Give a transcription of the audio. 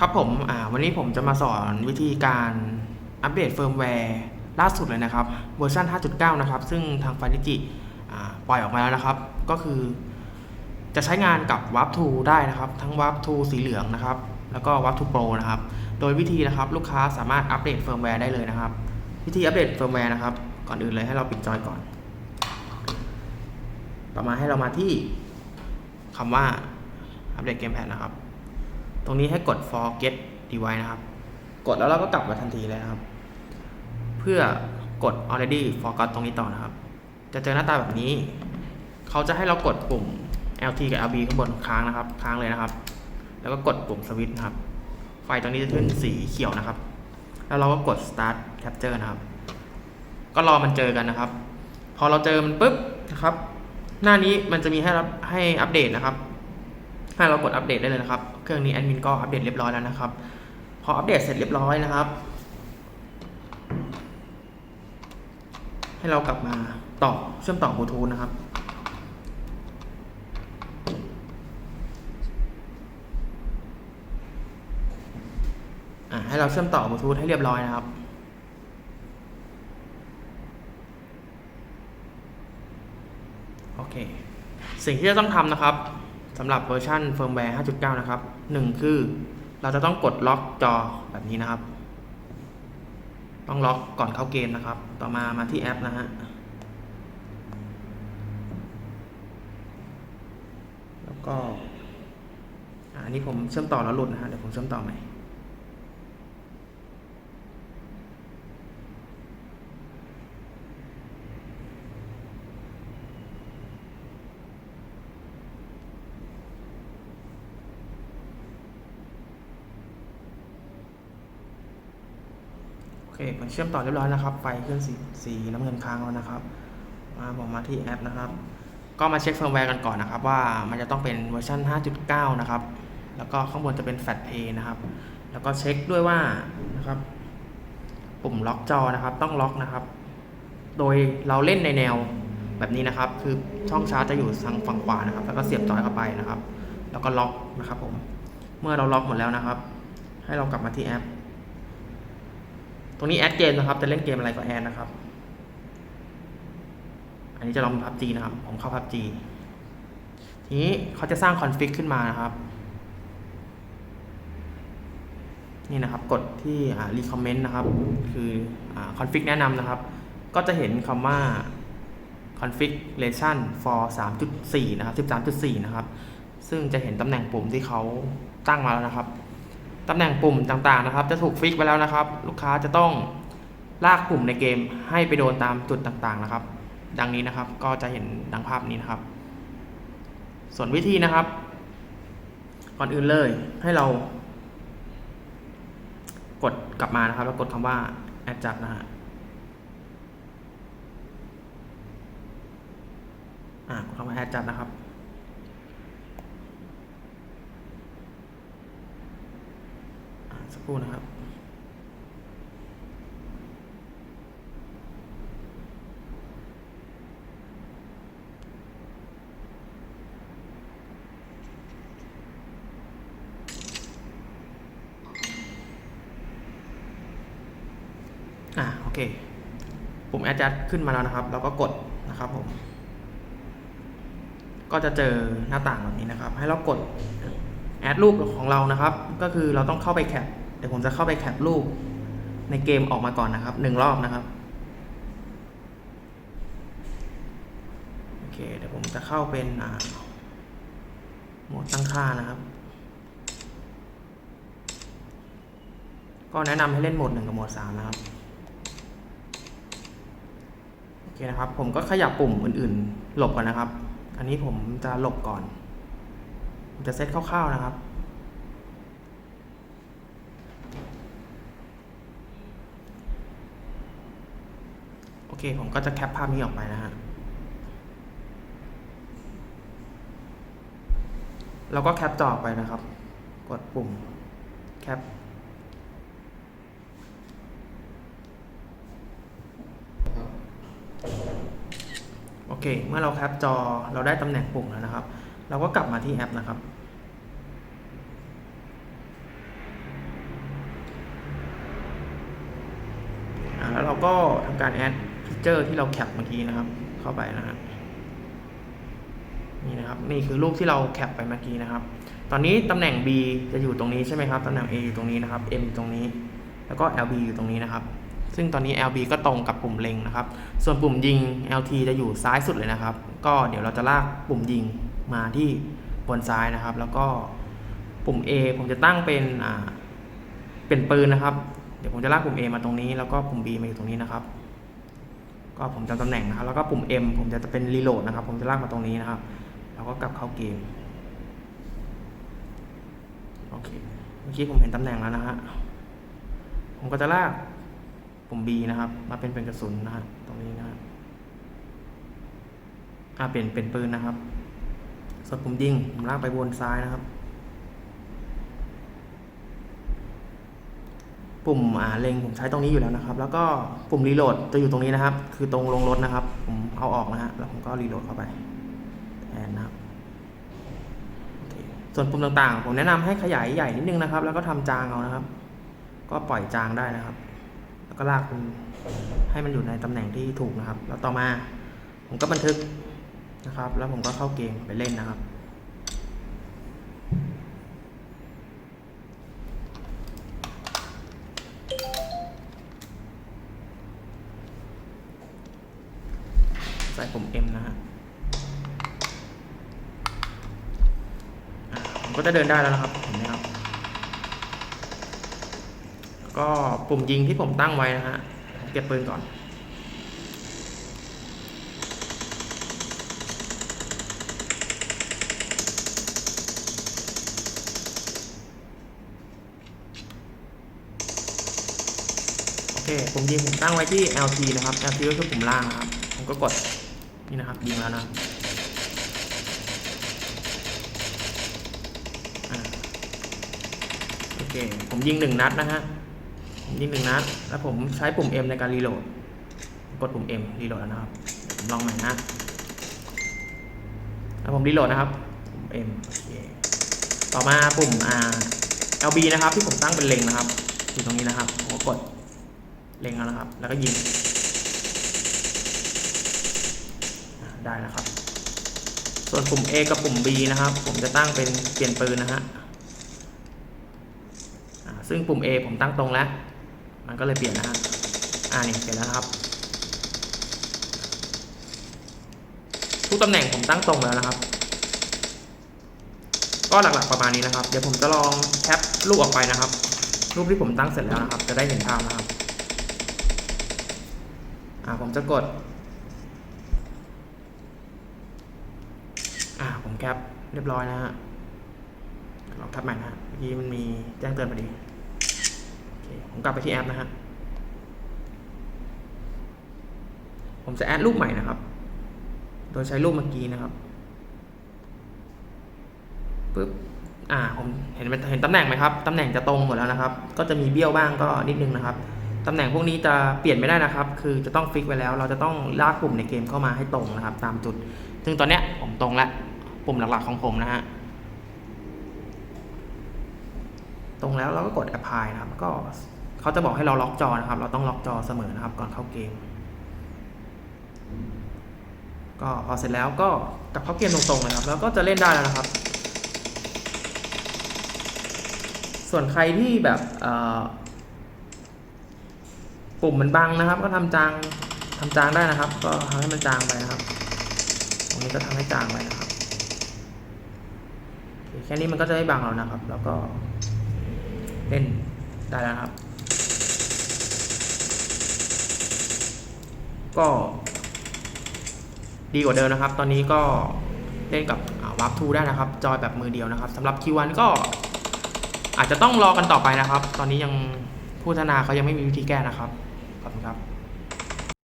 ครับผมวันนี้ผมจะมาสอนวิธีการอัปเดตเฟิร์มแวร์ล่าสุดเลยนะครับ เวอร์ชัน5.9 นะครับ ซึ่งทาง f i จิปล่อยออกมาแล้วนะครับ ก็คือ จะใช้งานกับ Warp 2 ได้นะครับ ทั้ง Warp 2 สีเหลืองนะครับ แล้วก็ Warp 2 Pro นะครับ โดยวิธีนะครับลูกค้าสามารถอัปเดตเฟิร์มแวร์ได้เลยนะครับ วิธีอัปเดตเฟิร์มแวร์นะครับ ก่อนอื่นเลยให้เราปิดจอยก่อน ต่อมาให้เรามาที่คำว่าอัปเดตเกมแพดนะครับ ตรงนี้ให้กด forget device นะครับ กดแล้วเราก็กลับมาทันทีเลยนะครับ เพื่อกด already forgot ตรงนี้ต่อนะครับ จะเจอหน้าตาแบบนี้ เขาจะให้เรากดปุ่ม LT กับ LB ข้างบนค้างนะครับ ค้างเลยนะครับ แล้วก็กดปุ่มสวิตช์นะครับ ไฟตรงนี้จะขึ้นสีเขียวนะครับ แล้วเราก็กด start capture นะครับ ก็รอมันเจอกันนะครับ พอเราเจอมันปุ๊บนะครับ หน้านี้มันจะมีให้รับให้อัปเดตนะครับ ให้เรากดอัปเดตได้เลยนะครับ เครื่องนี้แอดมินก็อัปเดตเรียบร้อยแล้วนะครับ พออัปเดตเสร็จเรียบร้อยนะครับ ให้เรากลับมาต่อเชื่อมต่อบลูทูธนะครับให้เราเชื่อมต่อบลูทูธให้เรียบร้อยนะครับโอเค สิ่งที่จะต้องทำนะครับ สำหรับเวอร์ชันเฟิร์มแวร์ 5.9 นะครับ 1 คือเราจะต้องกดล็อกจอแบบนี้นะครับ ต้องล็อกก่อนเข้าเกมนะครับ ต่อมามาที่แอปนะฮะแล้วก็อะอันนี้ผมเชื่อมต่อแล้วหลุดนะฮะเดี๋ยวผมเชื่อมต่อใหม่ โอเคผมเชื่อมต่อเรียบร้อยแล้วครับไฟขึ้นสีสีน้ำเงินค้างแล้วนะครับมาผมมาที่แอปนะครับ ก็มาเช็คเฟิร์มแวร์กันก่อนนะครับ ว่ามันจะต้องเป็นเวอร์ชัน5.9 นะครับ แล้วก็ข้างบนจะเป็น Fat a นะครับ แล้วก็เช็คด้วยว่านะครับ ปุ่มล็อกจอนะครับต้องล็อกนะครับ โดยเราเล่นในแนวแบบนี้นะครับ คือช่องชาร์จจะอยู่ทางฝั่งขวานะครับ แล้วก็เสียบจอยเข้าไปนะครับ แล้วก็ล็อกนะครับผมเมื่อเราล็อกหมดแล้วนะครับ ให้เรากลับมาที่แอป รงนี้แอดเกมนะครับ จะเล่นเกมอะไรก็แอดนะครับ อันนี้จะลองพับจีนะครับ ผมเข้าพับจีทีนี้เขาจะสร้างคอนฟิกขึ้นมานะครับ นี่นะครับ กดที่อ่า recommend นะครับ คือคอ่า config แนะนำนะครับ ก็จะเห็นคำว่า configuration for 3.4 นะครับ 13.4 นะครับ ซึ่งจะเห็นตำแหน่งปุ่มที่เขาตั้งมาแล้วนะครับ ตำแหน่งปุ่มต่างๆนะครับ จะถูกฟิกไว้แล้วนะครับ ลูกค้าจะต้องลากปุ่มในเกมให้ไปโดนตามจุดต่างๆนะครับ ดังนี้นะครับก็จะเห็นดังภาพนี้นะครับ ส่วนวิธีนะครับ ก่อนอื่นเลยให้เรา กดกลับมานะครับ แล้วกดคำว่า adjust นะฮะอ่ากดคำว่า adjust นะครับ อ่าสัก ครู่นะครับ อ่าโอเค ปุ่ม adjust ขึ้นมาแล้วนะครับ เราก็กดนะครับผม ก็จะเจอหน้าต่างแบบนี้นะครับ ให้เรากดแอดรูปของเรานะครับ ก็คือเราต้องเข้าไปแคป ดี๋ยวผมจะเข้าไปแคปรูปในเกมออกมาก่อนนะครับหนึ่งรอบนะครับโอเคเดี๋ยวผมจะเข้าเป็นโหมดตั้งค่านะครับ ก็แนะนำให้เล่นโหมดหนึ่งกับโหมดสามนะครับโอเคนะครับ ผมก็ขยับปุ่มอื่นๆ หลบก่อนนะครับ อันนี้ผมจะหลบก่อน ผมจะเซตคร่าวๆนะครับ เคผมก็จะแคปภาพนี้ออกไปนะฮะแล้วก็แคปต่อไปนะครับ กดปุ่มแคปโอเค เมื่อเราแคปจอเราได้ตำแหน่งปุ่มแล้วนะครับ เราก็กลับมาที่แอปนะครับ แล้วเราก็ทำการแอด พิเจอร์ที่เราแคปเมื่อกี้นะครับ เข้าไปนะฮะนี่นะครับนี่คือรูปที่เราแคปไปเมื่อกี้นะครับ ตอนนี้ตำแหน่ง B จะอยู่ตรงนี้ใช่ไหมครับตำแหน่ง A อยู่ตรงนี้นะครับ M อยู่ตรงนี้ แล้วก็ LB อยู่ตรงนี้นะครับ ซึ่งตอนนี้ LB ก็ตรงกับปุ่มเล็งนะครับ ส่วนปุ่มยิง LT จะอยู่ซ้ายสุดเลยนะครับ ก็เดี๋ยวเราจะลากปุ่มยิงมาที่บนซ้ายนะครับ แล้วก็ปุ่ม A ผมจะตั้งเป็นอ่าเป็นปืนนะครับ เดี๋ยวผมจะลากปุ่ม A มาตรงนี้ แล้วก็ปุ่ม B มาอยู่ตรงนี้นะครับ ก็ผมจำตำแหน่งนะครับ แล้วก็ปุ่ม M ผมจะเป็นรีโหลดนะครับ ผมจะลากมาตรงนี้นะครับ แล้วก็กลับเข้าเกม โอเค เมื่อกี้ผมเห็นตำแหน่งแล้วนะฮะ ผมก็จะลากปุ่ม B นะครับ มาเป็นเป็นกระสุนนะฮะ ตรงนี้นะฮะอ่าเปลี่ยนเป็นปืนนะครับ ส่วนปุ่มยิงผมลากไปบนซ้ายนะครับ ปุ่มอ่าเล็งผมใช้ตรงนี้อยู่แล้วนะครับ แล้วก็ปุ่มรีโหลดจะอยู่ตรงนี้นะครับ คือตรงลงรถนะครับ ผมเอาออกนะฮะแล้วผมก็รีโหลดเข้าไปแทนนะครับโอเคส่วนปุ่มต่างๆ ผมแนะนำให้ขยายใหญ่นิดนึงนะครับ แล้วก็ทำจางเอานะครับ ก็ปล่อยจางได้นะครับ แล้วก็ลากให้มันอยู่ในตำแหน่งที่ถูกนะครับ แล้วต่อมา ผมก็บันทึกนะครับ แล้วผมก็เข้าเกมไปเล่นนะครับ ใส่ปุ่ม M นะฮะผมก็จะเดินได้แล้วนะครับเห็นไหมครับ ก็ปุ่มยิงที่ผมตั้งไว้นะฮะผมเก็บปืนก่อนโอเคปุ่มยิงผมตั้งไว้ที่ LT นะครับ LT ก็คือปุ่มล่างนะครับ ผมก็กด นี่นะครับยิงแล้วนะโอเค ผมยิงหนึ่งนัดนะฮะผมยิงหนึ่งนัด แล้วผมใช้ปุ่ม M ในการรีโหลด กดปุ่ม M รีโหลดแล้วนะครับ ผมลองใหม่นะแล้วผมรีโหลดนะครับ M โอเคต่อมาปุ่มอ่า LB นะครับที่ผมตั้งเป็นเล็งนะครับอยู่ตรงนี้นะครับผมก็กดเล็งแล้วนะครับ แล้วก็ยิงอะ ได้แล้วครับ ส่วนปุ่ม A กับปุ่ม B นะครับ ผมจะตั้งเป็นเปลี่ยนปืนนะฮะซึ่งปุ่ม A ผมตั้งตรงแล้ว มันก็เลยเปลี่ยนนะฮะอ่านี่เปลี่ยนแล้วครับ ทุกตำแหน่งผมตั้งตรงแล้วนะครับ ก็หลักๆประมาณนี้นะครับ เดี๋ยวผมจะลองแคปรูปออกไปนะครับ รูปที่ผมตั้งเสร็จแล้วนะครับ จะได้เห็นภาพนะครับ อ่าผมจะกด อ่าผม แคปเรียบร้อยนะฮะลองทับใหม่นะฮะเมื่อกี้มันมีแจ้งเตือนพอดีโอเคผมกลับไปที่แอปนะฮะผมจะแอดรูปใหม่นะครับ โดยใช้รูปเมื่อกี้นะครับปึ๊บอ่าผมเห็นเห็นตำแหน่งไหมครับตำแหน่งจะตรงหมดแล้วนะครับ ก็จะมีเบี้ยวบ้างก็นิดนึงนะครับตำแหน่งพวกนี้จะเปลี่ยนไม่ได้นะครับ คือจะต้องฟิกไว้แล้ว เราจะต้องลากปุ่มในเกมเข้ามาให้ตรงนะครับ ตามจุด ซึ่งตอนเนี้ยผมตรงแล้ว ปุ่มหลักๆของผมนะฮะ ตรงแล้วเราก็กด apply นะครับ ก็เขาจะบอกให้เราล็อกจอนะครับ เราต้องล็อกจอเสมอนะครับ ก่อนเข้าเกม ก็พอเสร็จแล้วก็กลับเข้าเกมตรงๆเลยครับ แล้วก็จะเล่นได้แล้วนะครับ ส่วนใครที่แบบปุ่มมันบังนะครับ ก็ทำจางทำจางได้นะครับ ก็ทำให้มันจางไปนะครับ ตรงนี้ก็ทำให้จางไปนะครับ นี้มันก็จะไม่บังเรานะครับ แล้วก็เล่นได้แล้วครับ ก็ดีกว่าเดิมนะครับ ตอนนี้ก็เล่นกับวาร์ปทูได้นะครับ จอยแบบมือเดียวนะครับสำหรับ Q1 ก็อาจจะต้องรอกันต่อไปนะครับ ตอนนี้ยังผู้พัฒนาเขายังไม่มีวิธีแก้นะครับ ขอบคุณครับ